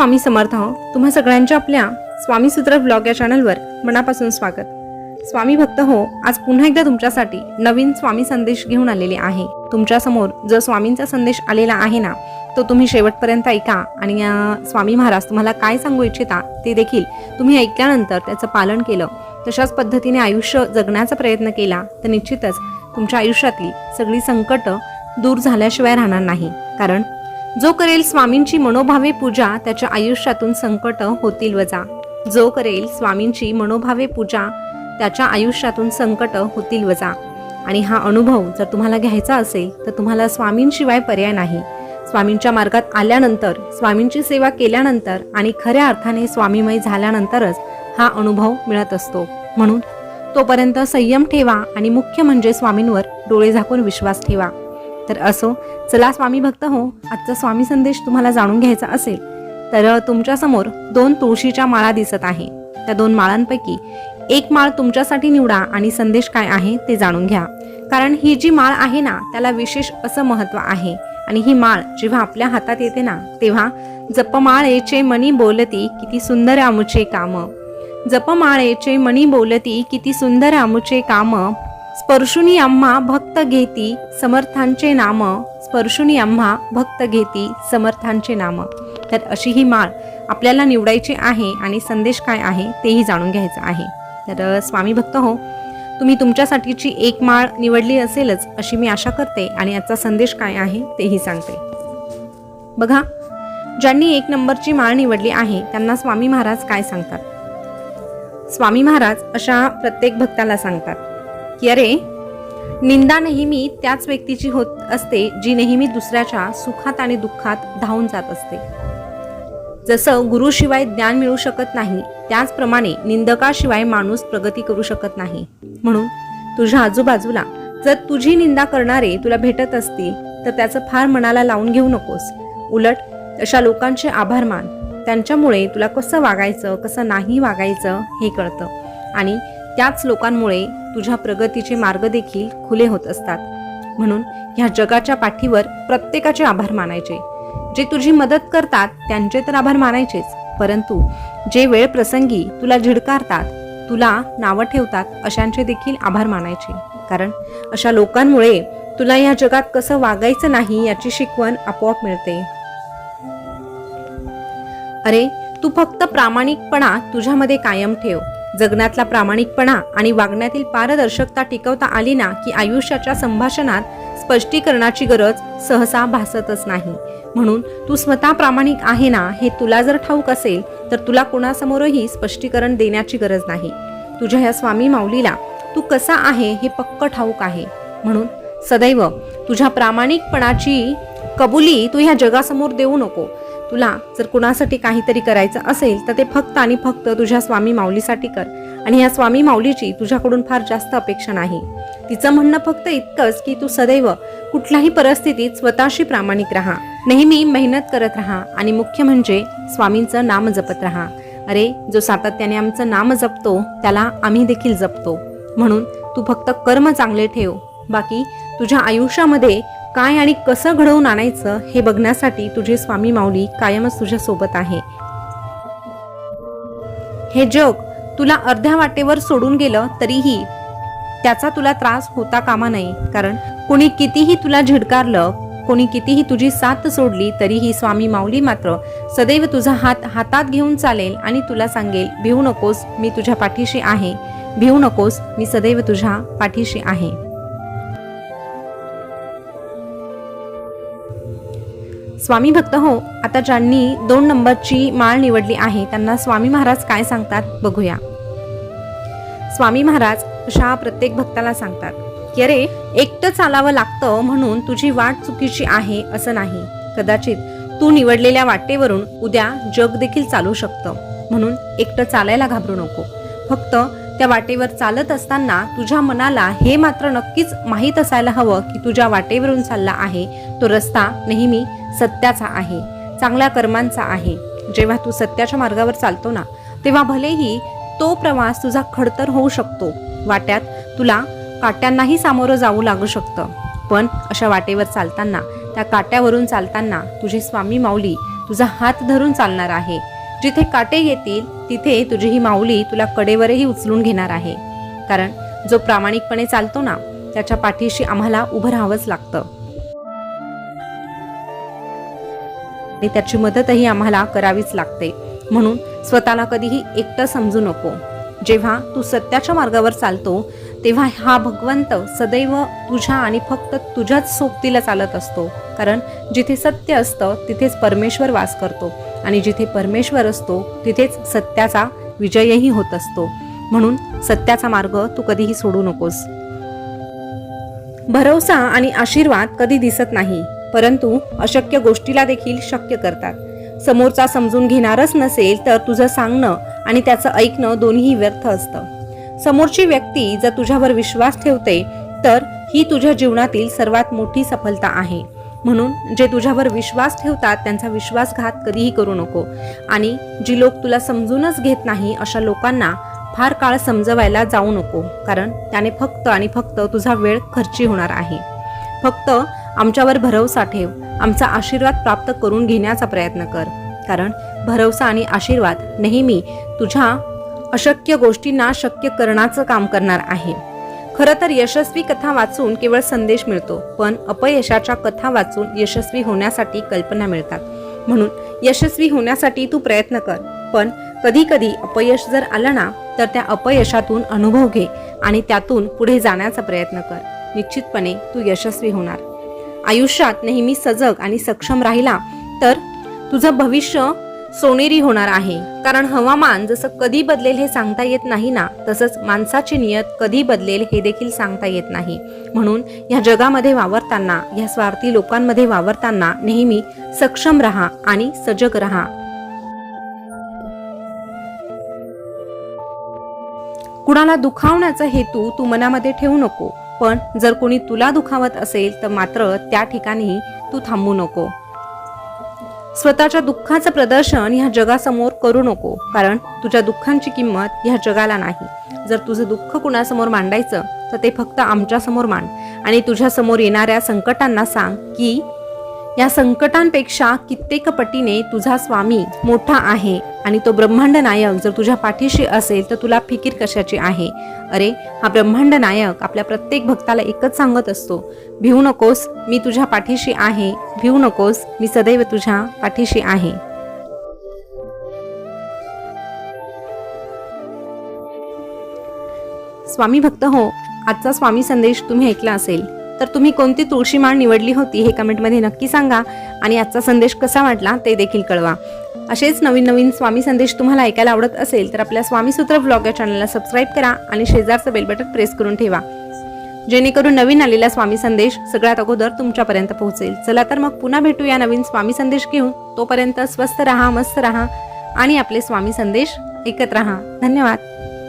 स्वामी समर्थ हो. तुम्हा सगळ्यांच्या आपल्या स्वामी सूत्र ब्लॉग या चॅनलवर मनापासून स्वागत. स्वामी भक्त हो आज पुन्हा एकदा तुमच्यासाठी नवीन स्वामी संदेश घेऊन आलेले आहे. तुमच्यासमोर जो स्वामींचा संदेश आलेला आहे ना तो तुम्ही शेवटपर्यंत ऐका आणि स्वामी महाराज तुम्हाला काय सांगू इच्छिता ते देखील तुम्ही ऐकल्यानंतर त्याचं पालन केलं. तशाच पद्धतीने आयुष्य जगण्याचा प्रयत्न केला तर निश्चितच तुमच्या आयुष्यातली सगळी संकट दूर झाल्याशिवाय राहणार नाही. कारण जो करेल स्वामींची मनोभावे पूजा त्याच्या आयुष्यातून संकट होतील वजा. जो करेल स्वामींची मनोभावे पूजा त्याच्या आयुष्यातून संकट होतील वजा. आणि हा अनुभव जर तुम्हाला घ्यायचा असेल तर तुम्हाला स्वामींशिवाय पर्याय नाही. स्वामींच्या मार्गात आल्यानंतर स्वामींची सेवा केल्यानंतर आणि खऱ्या अर्थाने स्वामीमय झाल्यानंतरच हा अनुभव मिळत असतो. म्हणून तोपर्यंत संयम ठेवा आणि मुख्य म्हणजे स्वामींवर डोळे झाकून विश्वास ठेवा. तर असो चला स्वामी भक्त हो आजचा स्वामी संदेश तुम्हाला जाणून घ्यायचा असेल तर तुमच्यासमोर दोन तुळशीच्या माळा दिसत आहे. त्या दोन माळांपैकी एक माळ तुमच्यासाठी निवडा आणि संदेश काय आहे ते जाणून घ्या. कारण ही जी माळ आहे ना त्याला विशेष असं महत्त्व आहे. आणि ही माळ जेव्हा आपल्या हातात येते ना तेव्हा जपमाळेचे मनी बोलती किती सुंदर आमुचे काम. जपमाळेचे मणी बोलती किती सुंदर आमुचे काम. स्पर्शुनी आम्हा भक्त घेती समर्थांचे नाम. स्पर्शुनी आम्हा भक्त घेती समर्थांचे नाम. तर अशी ही माळ आपल्याला निवडायची आहे आणि संदेश काय आहे तेही जाणून घ्यायचं आहे. तर स्वामी भक्त हो तुम्ही तुमच्यासाठीची एक माळ निवडली असेलच अशी मी आशा करते आणि याचा संदेश काय आहे तेही सांगते. बघा ज्यांनी एक नंबरची माळ निवडली आहे त्यांना स्वामी महाराज काय सांगतात? स्वामी महाराज अशा प्रत्येक भक्ताला सांगतात. की अरे निंदा नेहमी त्याच व्यक्तीची होत असते जी नेहमी दुसऱ्याच्या सुखात आणि दुःखात धावून जात असते. जसं गुरुशिवाय ज्ञान मिळू शकत नाही त्याचप्रमाणे निंदकाशिवाय माणूस प्रगती करू शकत नाही. म्हणून तुझ्या आजूबाजूला जर तुझी निंदा करणारे तुला भेटत असतील तर त्याचं फार मनाला लावून घेऊ नकोस. उलट अशा लोकांचे आभार मान. त्यांच्यामुळे तुला कसं वागायचं कसं नाही वागायचं हे कळतं. आणि त्याच लोकांमुळे तुझ्या प्रगतीचे मार्ग देखील खुले होत असतात. म्हणून ह्या जगाच्या पाठीवर प्रत्येकाचे आभार मानायचे. जे तुझी मदत करतात त्यांचे तर आभार मानायचेच. परंतु जे वेळ प्रसंगी तुला झिडकारतात तुला नावं ठेवतात अशांचे देखील आभार मानायचे. कारण अशा लोकांमुळे तुला या जगात कसं वागायचं नाही याची शिकवण आपोआप मिळते. अरे तू फक्त प्रामाणिकपणा तुझ्यामध्ये कायम ठेव. जगण्यातला प्रामाणिकपणा आणि वागण्यातील पारदर्शकता टिकवता आली ना की आयुष्याच्या संभाषणात स्पष्टीकरणाची गरज सहसा भासतच नाही. म्हणून तू स्वतः प्रामाणिक आहे ना हे तुला जर ठाऊक असेल तर तुला कोणासमोरही स्पष्टीकरण देण्याची गरज नाही. तुझ्या या स्वामी माऊलीला तू कसा आहे हे पक्क ठाऊक आहे. म्हणून सदैव तुझ्या प्रामाणिकपणाची कबुली तू ह्या जगासमोर देऊ नको. तुला जर कुणासाठी काहीतरी करायचं असेल तर ते फक्त आणि फक्त तुझ्या स्वामी माऊलीसाठी कर. आणि या स्वामी माऊलीची तुझ्याकडून फार जास्त अपेक्षा नाही. तिचं म्हणणं फक्त इतकंच की तू सदैव कुठल्याही परिस्थितीत स्वतःशी प्रामाणिक राहा. नेहमी मेहनत करत राहा आणि मुख्य म्हणजे स्वामींचं नाम जपत राहा. अरे जो सातत्याने आमचं नाम जपतो त्याला आम्ही देखील जपतो. म्हणून तू फक्त कर्म चांगले ठेव. बाकी तुझ्या आयुष्यामध्ये काय आणि कसं घडवून आणायचं हे बघण्यासाठी तुझे स्वामी माऊली कायमच तुझ्या सोबत आहे. हे जग तुला अर्ध्या वाटेवर सोडून गेलं तरीही त्याचा तुला त्रास होता कामा नये. कारण कोणी कितीही तुला झिडकारलं कोणी कितीही तुझी साथ सोडली तरीही स्वामी माऊली मात्र सदैव तुझा हात हातात घेऊन चालेल आणि तुला सांगेल भिवू नकोस मी तुझ्या पाठीशी आहे. भिवू नकोस मी सदैव तुझ्या पाठीशी आहे. स्वामी भक्त हो आता ज्यांनी दोन नंबरची माळ निवडली आहे त्यांना स्वामी महाराज काय सांगतात बघूया. स्वामी महाराज अशा प्रत्येक भक्ताला सांगतात की अरे एकटं चालावं लागतं म्हणून तुझी वाट चुकीची आहे असं नाही. कदाचित तू निवडलेल्या वाटेवरून उद्या जग देखील चालू शकतं म्हणून एकटं चालायला घाबरू नको. फक्त त्या वाटेवर चालत असताना तुझ्या मनाला हे मात्र नक्कीच माहीत असायला हवं की तुझ्या वाटेवरून चालला आहे. तो रस्ता नेहमी सत्याचा आहे. चांगल्या कर्मांचा आहे. जेव्हा तू सत्याच्या मार्गावर चालतो ना तेव्हा भलेही तो प्रवास तुझा खडतर होऊ शकतो. वाट्यात तुला काट्यांनाही सामोरं जावं लागू शकतं. पण अशा वाटेवर चालताना त्या काट्यावरून चालताना तुझी स्वामी माऊली तुझा हात धरून चालणार आहे. जिथे काटे येतील तिथे तुझी ही माऊली तुला कडेवरही उचलून घेणार आहे. कारण जो प्रामाणिकपणे चालतो ना त्याच्या पाठीशी आम्हाला उभं राहावंच लागतं. आणि त्याची मदतही आम्हाला करावीच लागते. म्हणून स्वतःला कधीही एकटं समजू नको. जेव्हा तू सत्याच्या मार्गावर चालतो तेव्हा हा भगवंत सदैव तुझ्या आणि फक्त तुझ्याच सोबतीला चालत असतो. कारण जिथे सत्य असतं तिथेच परमेश्वर वास करतो. आणि जिथे परमेश्वर असतो तिथेच सत्याचा विजयही होत असतो. म्हणून सत्याचा मार्ग तू कधीही सोडू नकोस. भरवसा आणि आशीर्वाद कधी दिसत नाही परंतु अशक्य गोष्टीला देखील शक्य करतात. समोरचा समजून घेणारच नसेल तर तुझं सांगणं आणि त्याचं ऐकणं दोन्ही व्यर्थ असतं. समोरची व्यक्ती जर तुझ्यावर विश्वास ठेवते तर ही तुझ्या जीवनातील सर्वात मोठी सफलता आहे. म्हणून जे तुझ्यावर विश्वास ठेवतात त्यांचा विश्वासघात कधीही करू नको. आणि जी लोक तुला समजूनच घेत नाही अशा लोकांना फार काळ समजवायला जाऊ नको कारण त्याने फक्त आणि फक्त तुझा वेळ खर्ची होणार आहे. फक्त आमच्यावर भरवसा ठेव. आमचा आशीर्वाद प्राप्त करून घेण्याचा प्रयत्न कर. कारण भरवसा आणि आशीर्वाद नेहमी तुझ्या अशक्य गोष्टींना शक्य करण्याचं काम करणार आहे. खरं तर यशस्वी कथा वाचून केवळ संदेश मिळतो पण अपयशाच्या कथा वाचून यशस्वी होण्यासाठी कल्पना मिळतात. म्हणून यशस्वी होण्यासाठी तू प्रयत्न कर पण कधी कधी अपयश जर आलं ना तर त्या अपयशातून अनुभव घे आणि त्यातून पुढे जाण्याचा प्रयत्न कर. निश्चितपणे तू यशस्वी होणार. आयुष्यात नेहमी सजग आणि सक्षम राहिला तर तुझं भविष्य सोनेरी होणार आहे. कारण हवामान जसं कधी बदलेल हे सांगता येत नाही ना तसंच माणसाची नियत कधी बदलेल हे देखील सांगता येत नाही. म्हणून या जगामध्ये वावरताना या स्वार्थी लोकांमध्ये वावरताना नेहमी सक्षम राहा आणि सजग राहा. कुणाला दुखावण्याचा हेतू तू मनामध्ये ठेवू नको पण जर कोणी तुला दुखावत असेल तर मात्र त्या ठिकाणी तू थांबू नको. स्वतःच्या दुःखाचं प्रदर्शन ह्या जगासमोर करू नको कारण तुझ्या दुःखांची किंमत ह्या जगाला नाही. जर तुझं दुःख कुणासमोर मांडायचं तर ते फक्त आमच्यासमोर मांड आणि तुझ्या समोर येणाऱ्या संकटांना सांग की या संकटांपेक्षा कित्येक पटीने तुझा स्वामी मोठा आहे आणि तो ब्रह्मांड नायक जर तुझ्या पाठीशी असेल तर तुला फिकीर कशाची आहे? अरे हा ब्रह्मांड नायक आपल्या प्रत्येक भक्ताला एकच सांगत असतो भिवू नकोस मी तुझ्या पाठीशी आहे भिवू नकोस मी सदैव तुझ्या पाठीशी आहे. स्वामी भक्त हो आजचा स्वामी संदेश तुम्ही ऐकला असेल. तर तुम्ही कोणती तुळशी माळ निवडली होती हे कमेंटमध्ये नक्की सांगा आणि आजचा संदेश कसा वाटला ते देखील कळवा. असेच नवीन नवीन स्वामी संदेश तुम्हाला ऐकायला आवडत असेल तर आपल्या स्वामीसूत्र ब्लॉग या चॅनलला सबस्क्राईब करा आणि शेजारचं बेल बटन प्रेस करून ठेवा. जेणेकरून नवीन आलेला स्वामी संदेश सगळ्यात अगोदर तुमच्यापर्यंत पोहोचेल. चला तर मग पुन्हा भेटूया नवीन स्वामी संदेश घेऊन. तोपर्यंत स्वस्थ राहा मस्त राहा आणि आपले स्वामी संदेश ऐकत राहा. धन्यवाद.